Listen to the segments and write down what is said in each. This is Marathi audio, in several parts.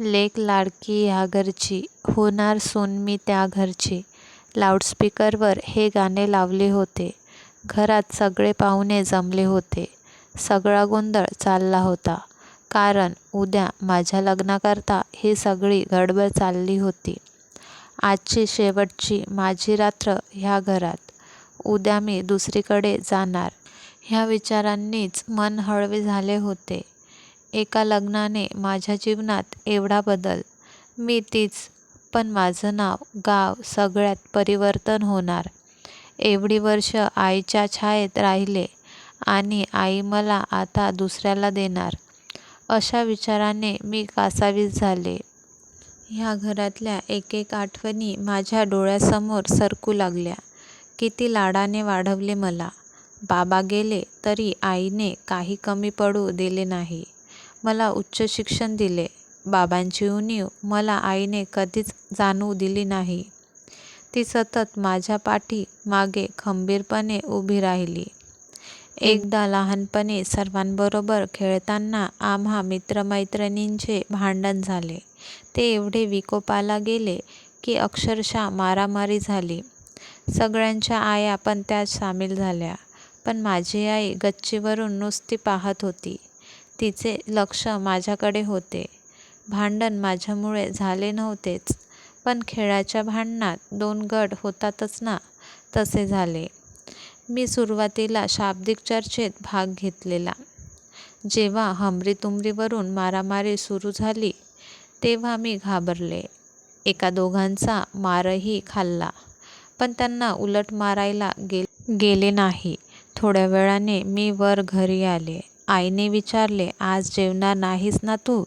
लेक लाडकी ह्या घरची. होणार सून मी त्या घरची. लाऊडस्पीकरवर हे गाणे लावले होते. घरात सगळे पाहुणे जमले होते. सगळा गोंधळ चालला होता. कारण उद्या माझ्या लग्नाकरता ही सगळी गडबड चालली होती. आजची शेवटची माझी रात्र ह्या घरात. उद्या मी दुसरीकडे जाणार. ह्या विचारांनीच मन हळवे झाले होते. एका लग्नाने माझ्या जीवनात एवढा बदल. मी तीच पण माझं नाव गाव सगळ्यात परिवर्तन होणार. एवढी वर्ष आईच्या छायेत राहिले आणि आई मला आता दुसऱ्याला देणार. अशा विचाराने मी कासावीस झाले. ह्या घरातल्या एक एक आठवणी माझ्या डोळ्यासमोर सरकू लागल्या. किती लाडाने वाढवले मला. बाबा गेले तरी आईने काही कमी पडू दिले नाही. मला उच्च शिक्षण दिले. बाबांची उणीव मला आईने कधीच जाणवू दिली नाही. ती सतत माझ्या पाठी मागे खंबीरपणे उभी राहिली. एकदा लहानपणी सर्वांबरोबर खेळताना आम्हा मित्रमैत्रिणींचे भांडण झाले. ते एवढे विकोपाला गेले की अक्षरशः मारामारी झाली. सगळ्यांच्या आया पण त्यात सामील झाल्या. पण माझी आई गच्चीवरून नुसती पाहत होती. तिचे लक्ष माझ्याकडे होते. भांडण माझ्यामुळे झाले नव्हतेच पण खेळाच्या भांडणात दोन गट होतातच ना तसे झाले. मी सुरुवातीला शाब्दिक चर्चेत भाग घेतलेला. जेव्हा हमरीतुमरीवरून मारामारी सुरू झाली तेव्हा मी घाबरले. एका दोघांचा मारही खाल्ला पण त्यांना उलट मारायला गे गेले नाही. थोड्या वेळाने मी वर घरी आले. आईने विचारले आज जेवणार नाहीस ना तू?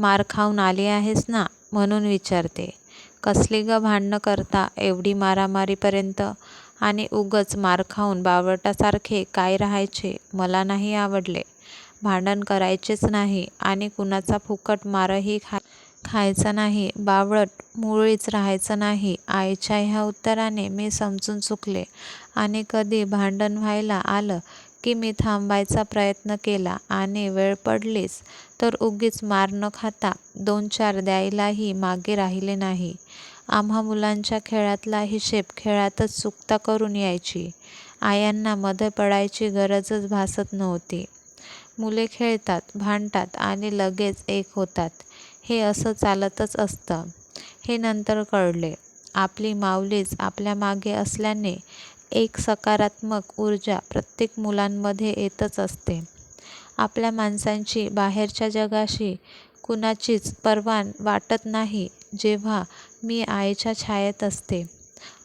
मार खाऊन आली आहेस ना? म्हणून विचारते. कसली ग भांडणं करता एवढी मारामारीपर्यंत? आणि उगच मार खाऊन बावळटासारखे काय राहायचे? मला नाही आवडले. भांडण करायचेच नाही आणि कुणाचा फुकट मारही खा खायचा नाही. बावळट मुळीच राहायचं नाही. आईच्या ह्या उत्तराने मी समजून चुकले. आणि कधी भांडण व्हायला आलं की मी थांबायचा प्रयत्न केला आणि वेळ पडलीच तर उगीच मार न खाता दोन चार द्यायलाही मागे राहिले नाही. आम्हा मुलांच्या खेळातला हिशेब खेळातच चुकता करून यायची. आयांना मध्ये पडायची गरजच भासत नव्हती. मुले खेळतात भांडतात आणि लगेच एक होतात. हे असं चालतच असतं. हे नंतर कळले. आपली माऊलीच आपल्या मागे असल्याने एक सकारात्मक ऊर्जा प्रत्येक मुलांमध्ये येतच असते. आपल्या माणसांची बाहेरच्या जगाशी कुणाचीच परवान वाटत नाही जेव्हा मी आईच्या छायेत असते.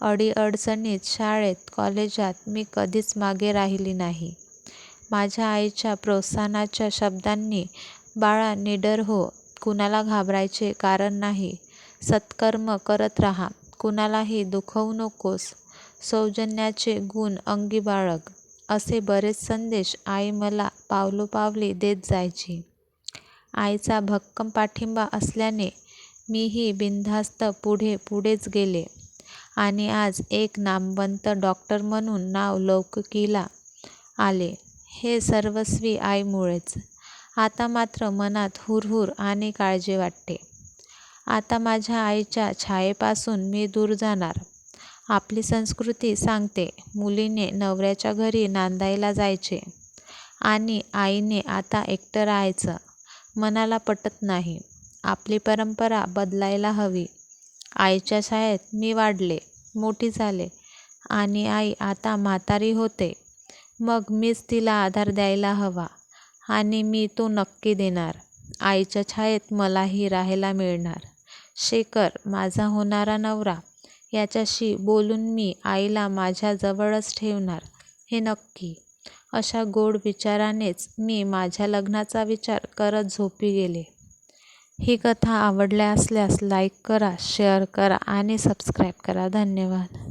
अडीअडचणीत शाळेत कॉलेजात मी कधीच मागे राहिली नाही. माझ्या आईच्या प्रोत्साहनाच्या शब्दांनी बाळा निडर हो कुणाला घाबरायचे कारण नाही. सत्कर्म करत राहा कुणालाही दुखवू नकोस. सौजन्याचे गुण अंगी बाळग असे बरेच संदेश आई मला पावलोपावली देत जायची. आईचा भक्कम पाठिंबा असल्याने मीही बिनधास्त पुढे पुढेच गेले. आणि आज एक नामवंत डॉक्टर म्हणून नाव लौकिकीला आले. हे सर्वस्वी आईमुळेच. आता मात्र मनात हुरहुर आणि काळजी वाटते. आता माझ्या आईच्या छायेपासून मी दूर जाणार. आपली संस्कृती सांगते. मुलीने नवऱ्याच्या घरी नांदायला जायचे आणि आईने आता एकटं राहायचं. मनाला पटत नाही. आपली परंपरा बदलायला हवी. आईच्या शाळेत मी वाढले मोठी झाले आणि आई आता म्हातारी होते. मग मीच तिला आधार द्यायला हवा आणि मी तो नक्की देणार. आईच्या छायेत मलाही राहायला मिळणार. शेखर माझा होणारा नवरा. याच्याशी बोलून मी आईला माझ्या जवळच ठेवणार हे नक्की. अशा गोड विचारानेच मी माझ्या लग्नाचा विचार करत झोपी गेले. ही कथा आवडल्या असल्यास लाईक करा शेअर करा आणि सबस्क्राईब करा. धन्यवाद.